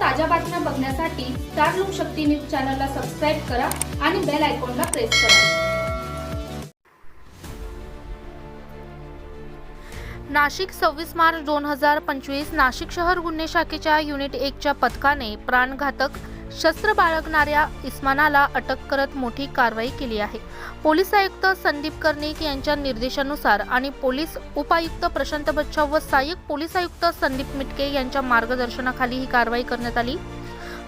ताज्या बातम्या बघण्यासाठी स्टार लोकशक्ती न्यूज चॅनलला सबस्क्राईब करा आणि बेल आयकॉनला प्रेस करा. नाशिक सव्वीस मार्च दोन हजार पंचवीस नाशिक शहर गुन्हे शाखेच्या युनिट एकच्या पथकाने प्राणघातक शस्त्र बाळगणाऱ्या इस्मानाला अटक करत मोठी कारवाई केली आहे. पोलीस आयुक्त संदीप कर्णिक यांच्या निर्देशानुसार आणि पोलीस उपायुक्त प्रशांत बच्छाव व सहाय्यक पोलीस आयुक्त संदीप मिटके यांच्या मार्गदर्शनाखाली ही कारवाई करण्यात आली.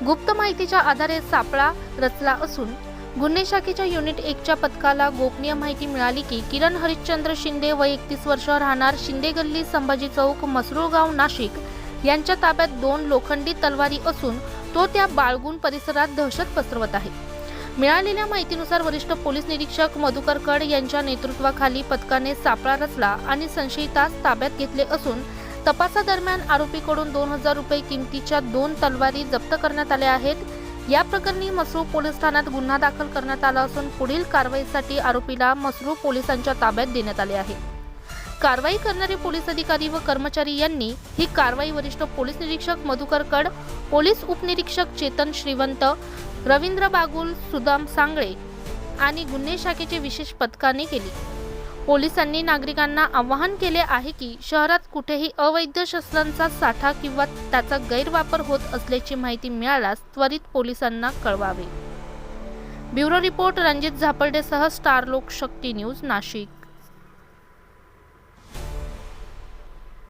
गुप्त माहितीच्या आधारे सापळा रचला असून गुन्हे शाखेच्या युनिट एकच्या पथकाला गोपनीय माहिती मिळाली की किरण हरिश्चंद्र शिंदे व एकतीस वर्ष राहणार शिंदे गल्ली संभाजी चौक मसरूळगाव नाशिक यांच्या ताब्यात दोन लोखंडी तलवारी असून तो त्या बाळगुण परिसरात दहशत पसरवत आहे. मिळालेल्या माहितीनुसार वरिष्ठ पोलीस निरीक्षक मधुकर कड यांच्या नेतृत्वाखाली पथकाने सापळा रचला आणि संशयितास ताब्यात घेतले असून तपासादरम्यान आरोपीकडून दोन हजार रुपये किमतीच्या दोन तलवारी जप्त करण्यात आल्या आहेत. या प्रकरणी मसरू पोलीस ठाण्यात गुन्हा दाखल करण्यात आला असून पुढील कारवाईसाठी आरोपीला मसरू पोलिसांच्या ताब्यात देण्यात आले आहे. कारवाई करणारे पोलीस अधिकारी व कर्मचारी यांनी ही कारवाई वरिष्ठ पोलीस निरीक्षक मधुकर कड पोलीस उपनिरीक्षक चेतन श्रीवंत रवींद्र बागुल सुदाम सांगळे आणि गुन्हे शाखेचे विशेष पथकाने केली. पोलिसांनी नागरिकांना आवाहन केले आहे की शहरात कुठेही अवैध शस्त्रांचा साठा किंवा त्याचा गैरवापर होत असल्याची माहिती मिळाल्यास त्वरित पोलिसांना कळवावे. ब्युरो रिपोर्ट रणजित झापर्डेसह स्टार लोकशक्ती न्यूज नाशिक.